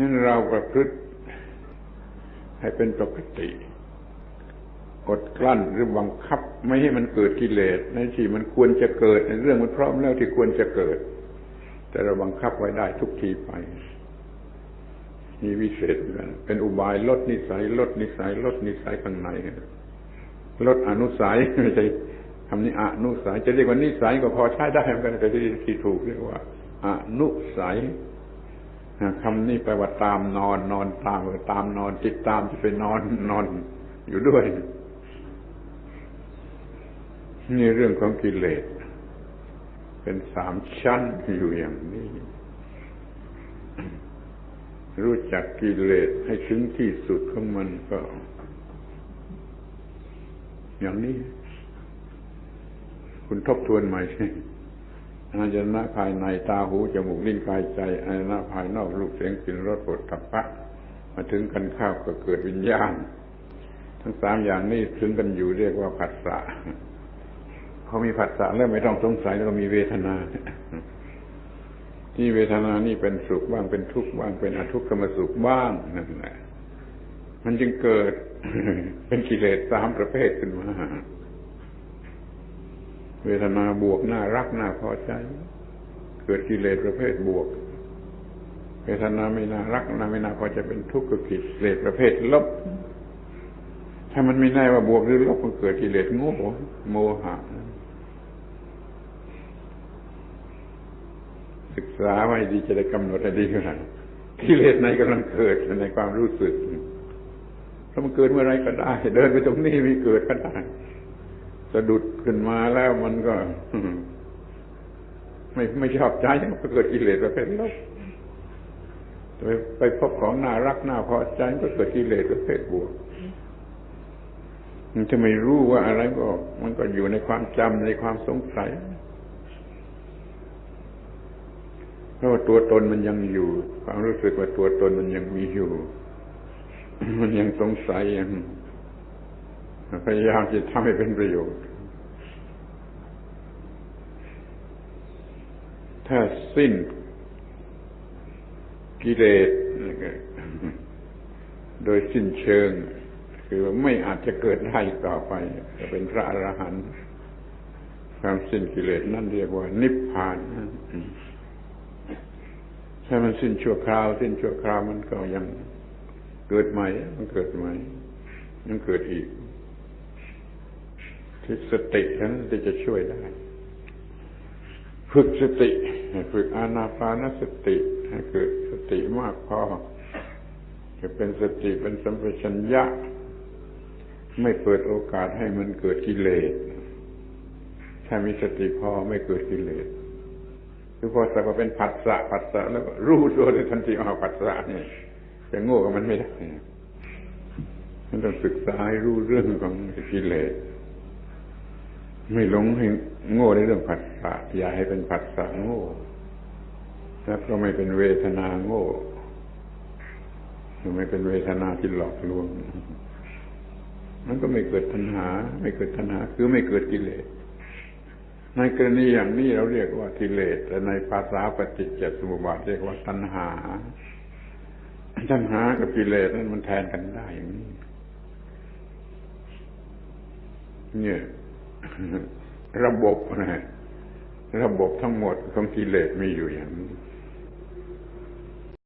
นั้นเราประพฤติให้เป็นปกติกดกลั้นหรือบังคับ ไม่ให้มันเกิดกิเลสในที่มันควรจะเกิดในเรื่องมันพร้อมแล้วที่ควรจะเกิด แต่เราบังคับไว้ได้ทุกทีไปมีวิเศษเหมือนกันเป็นอุบายลดนิสัยลดนิสัยลดนิสัยข้างในลดอนุสัยไม่ใช่คำนี้อนุสัยจะเรียกว่านิสัยก็พอใช้ได้เหมือนกันแต่ที่ถูกเรียกว่าอนุสัย คำนี้แปลว่าตามนอน นอนตามตามนอน จิตตามจะไปนอนนอนอยู่ด้วย นี่เรื่องของกิเลส เป็นสามชั้นอยู่อย่างนี้ รู้จักกิเลสให้ถึงที่สุดของมันก็ อย่างนี้ คุณทบทวนใหม่สิ อาจนะภายในตาหูจมูกลิ้นกายใจอาจนะภายนอกรูปเสียงกลิ่นรสปวดทัพพะมาถึงกันข้าวก็เกิดวิญญาณ ทั้งสามอย่างนี้ถึงกันอยู่เรียกว่าผัสสะเขามีผัสสะแล้วไม่ต้องสงสัยแล้วก็มีเวทนาที่เวทนานี่เป็นสุขบ้างเป็นทุกข์บ้างเป็นอทุกขมสุขบ้างนั่นแหละมันจึงเกิดเป็นกิเลสสามประเภทขึ้นมา เวทนาบวกน่ารักน่าพอใจ เกิดกิเลสประเภทบวก เวทนาไม่น่ารักน่าไม่น่าพอใจเป็นทุกข์ก็กิเลสประเภทลบ ถ้ามันไม่แน่ว่าบวกหรือลบมันเกิดกิเลสโง่โมหะศึกษาไว้ดีจะได้กำหนดให้ดีว่ากิเลสไหนกำลังเกิดในความรู้สึกถ้ามันเกิดเมื่อไรก็ได้ เดินไปตรงนี้มีเกิดก็ได้ สะดุดขึ้นมาแล้วมันก็ ไม่ไม่ชอบใจก็เกิดกิเลสประเภทลบไปไปพบของน่ารักน่าพอใจก็เกิดกิเลสประเภทบวกมันจะไม่รู้ว่าอะไรก็ มันก็อยู่ในความจำในความสงสัยเพราะว่าตัวตนมันยังอยู่ ความรู้สึกว่าตัวตนมันยังมีอยู่ มันยังสงสัยยัง พยายามจะทำให้เป็นประโยชน์ ถ้าสิ้นกิเลสโดยสิ้นเชิง คือไม่อาจจะเกิดได้ต่อไปจะเป็นพระอรหันต์ความสิ้นกิเลสนั่นเรียกว่า นิพพานถ้ามันสิ้นชั่วคราว สิ้นชั่วคราวมันก็ยังเกิดใหม่ มันเกิดใหม่ ยังเกิดอีก ที่สตินั้นที่จะช่วยได้ ฝึกสติ ฝึกอานาปานสติให้เกิดสติมากพอจะเป็นสติเป็นสัมปชัญญะ ไม่เปิดโอกาสให้มันเกิดกิเลสถ้ามีสติพอไม่เกิดกิเลสคือพอสักว่าเป็นผัสสะผัสสะแล้วก็รู้ตัวในทันทีเอาผัสสะเนี่ยจะโง่กับมันไม่ได้มันต้องศึกษาให้รู้เรื่องของกิเลส ไม่หลงให้โง่ในเรื่องผัสสะอย่าให้เป็นผัสสะโง่แล้วก็ไม่เป็นเวทนาโง่ไม่เป็นเวทนาที่หลอกลวงมันก็ไม่เกิดทัณหา ไม่เกิดทัณหา คือไม่เกิดกิเลสในกรณีอย่างนี้เราเรียกว่ากิเลสแต่ในภาษาปฏิจจสมุปบาทเรียกว่าตัณหาตัณหากับกิเลสนั้นมันแทนกันได้อย่างนี้เนี่ย ระบบนะระบบทั้งหมดของกิเลสมีอยู่อย่างนี้